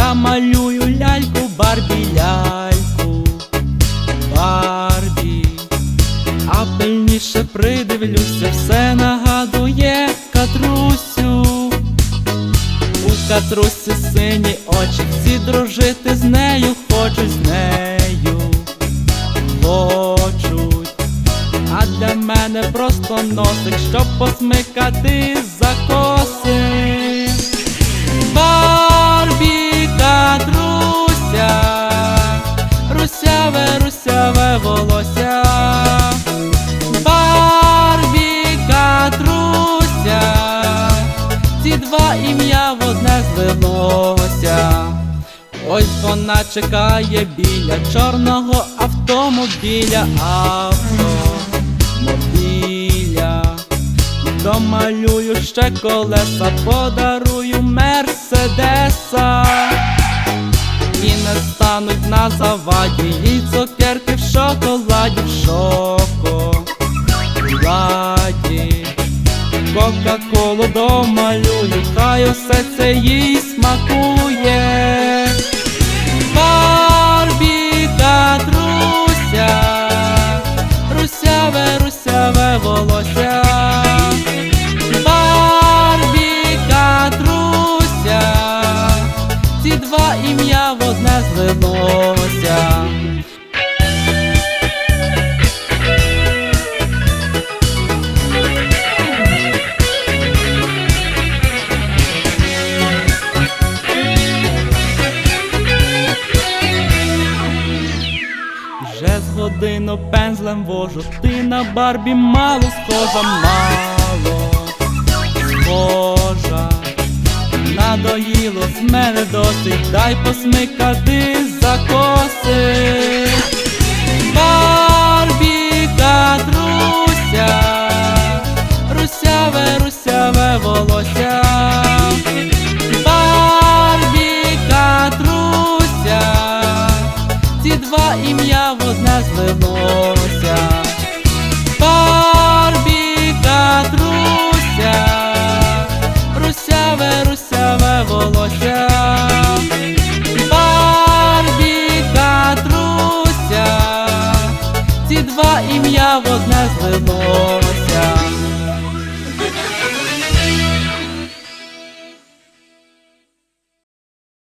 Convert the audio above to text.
Я малюю ляльку, барбі ляльку, барбі, а пильніше придивлюся, все нагадує катрусю. У катрусі сині очі, всі дружити з нею, хочуть з нею, хочуть, а для мене просто носик, щоб посмикати за Ось вона чекає біля чорного автомобіля, автомобіля. Домалюю ще колеса, подарую мерседеса. І не стануть на заваді їй цукерки в шоколаді, в шоколаді. Кока-колу домалюю, хай усе це їй смакує. Два ім'я в одне злилося. Вже з годину пензлем вожу, ти на барбі мало схожа, мало Надоїло з мене досить, дай посмикати за коси. Барбі катруся, русяве, русяве волосся. Барбі катруся, ці два ім'я в одне злилося. Барбі катруся, русяве, русяве волосся.